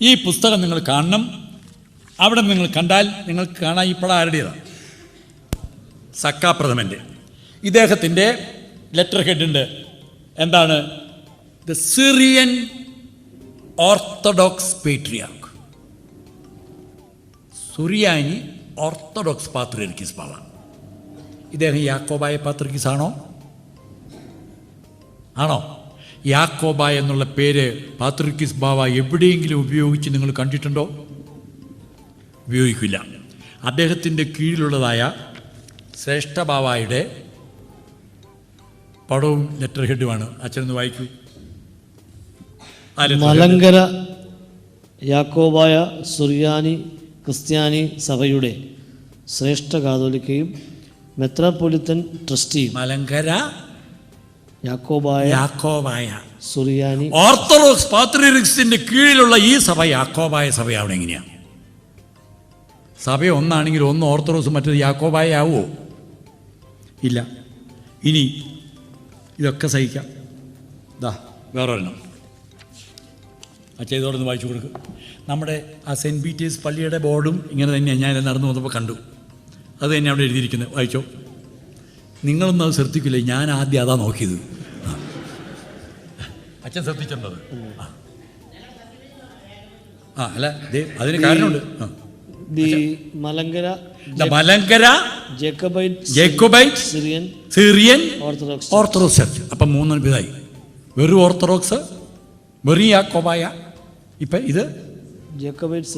ഈ പുസ്തകം നിങ്ങൾ കാണണം. അവിടെ നിങ്ങൾ കണ്ടാൽ നിങ്ങൾക്ക് കാണാൻ പടം ആരുടേതാണ് സക്കാപ്രഥമന്റെ. ഇദ്ദേഹത്തിന്റെ ലെറ്റർ ഹെഡുണ്ട് എന്താണ്? ദ സിറിയൻ ഓർത്തഡോക്സ് പേട്രിയാക്ക് സുറിയാനി ഓർത്തഡോക്സ് പാത്രിക്കീസ് പാളാണ് ഇദ്ദേഹം യാക്കോബായ പാത്രിക്കീസ് ആണോ? ആണോ? യാക്കോബായ എന്നുള്ള പേര് പാത്രിക്കിസ് ബാവ എവിടെയെങ്കിലും ഉപയോഗിച്ച് നിങ്ങൾ കണ്ടിട്ടുണ്ടോ? ഉപയോഗിക്കില്ല. അദ്ദേഹത്തിന്റെ കീഴിലുള്ളതായ ശ്രേഷ്ഠ ബാവായുടെ പടവും ലെറ്റർ ഹെഡുമാണ്. അച്ഛനൊന്ന് വായിക്കൂ. മലങ്കര യാക്കോബായ സുറിയാനി ക്രിസ്ത്യാനി സഭയുടെ ശ്രേഷ്ഠ കാതോലിക്കയും മെത്രാപൊലിത്തൻ ട്രസ്റ്റിയും. മലങ്കര യാക്കോബായ യാക്കോബായ. സുറിയാനി. ഓർത്തഡോക്സ് പാത്രിയർക്സിന്റെ കീഴിലുള്ള ഈ സഭ യാക്കോബായ സഭയാവണം എങ്ങനെയാണ് സഭ ഒന്നാണെങ്കിൽ ഒന്ന് ഓർത്തഡോക്സ് മറ്റേത് യാക്കോബായ ആവുമോ ഇല്ല. ഇനി ഇതൊക്കെ സഹിക്കാം. ദാ വേറെ ഒരെണ്ണം അച്ഛൻ ഇതോടൊന്ന് വായിച്ചു കൊടുക്കും. നമ്മുടെ ആ സെന്റ് പീറ്റേഴ്സ് പള്ളിയുടെ ബോർഡും ഇങ്ങനെ തന്നെയാണ് ഞാൻ നടന്നു വന്നപ്പോൾ കണ്ടു. അത് തന്നെ അവിടെ എഴുതിയിരിക്കുന്നത്. വായിച്ചോ. നിങ്ങളൊന്നും അത് ശ്രദ്ധിക്കില്ലേ? ഞാൻ ആദ്യം അതാ നോക്കിയത്. അച്ഛൻ ശ്രദ്ധിച്ചിട്ടുണ്ടത്. ആ. അല്ല അതിന് കാരണമുണ്ട്. Malankara Malankara Syrian Syrian Orthodox Orthodox church. അപ്പം മൂന്ന് വിധായി വെറും ഓർത്തഡോക്സ് വെറിയ കോബായ ഇപ്പം ഇത് ജേക്കബൈറ്റ്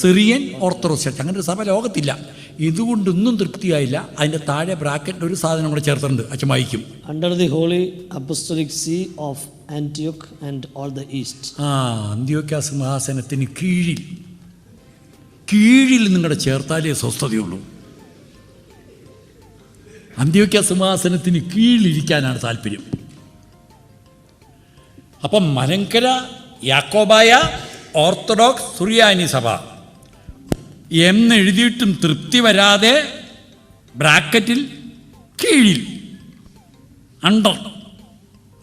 സിറിയൻ ഓർത്തഡോക്സ്. ചർച്ച് അങ്ങനെ ഒരു സഭ ലോകത്തില്ല. ഇതുകൊണ്ടൊന്നും തൃപ്തിയായില്ല. അതിന്റെ താഴെ ബ്രാക്കറ്റ് ഒരു സാധനം കൂടെ ചേർത്തിട്ടുണ്ട്. അച്ഛൻ വായിക്കും. Under the holy apostolic see of ആന്റിയോക്ക് and all the east ആ അന്ത്യോക്യാ സിംഹാസനത്തിന് കീഴിൽ. കീഴിൽ നിങ്ങളുടെ ചേർത്താലേ സ്വസ്ഥതയുള്ളൂ. അന്ത്യോക്യ സിംഹാസനത്തിന് കീഴിലിരിക്കാനാണ് താല്പര്യം. അപ്പം മലങ്കര യാക്കോബായ ഓർത്തഡോക്സ് സുറിയാനി സഭ. എന്നെഴുതിയിട്ടും തൃപ്തി വരാതെ ബ്രാക്കറ്റിൽ കീഴിൽ അണ്ടർ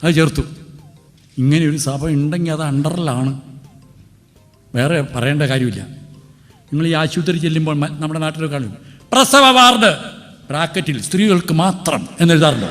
അത് ചേർത്തു. ഇങ്ങനെ ഒരു സഭ ഉണ്ടെങ്കിൽ അത് അണ്ടറിലാണ് വേറെ പറയേണ്ട കാര്യമില്ല. നിങ്ങൾ ഈ ആശുപത്രി ചെല്ലുമ്പോൾ നമ്മുടെ നാട്ടിലൊക്കെ കാണും. പ്രസവ വാർഡ് ബ്രാക്കറ്റിൽ സ്ത്രീകൾക്ക് മാത്രം എന്നെഴുതാറുണ്ട്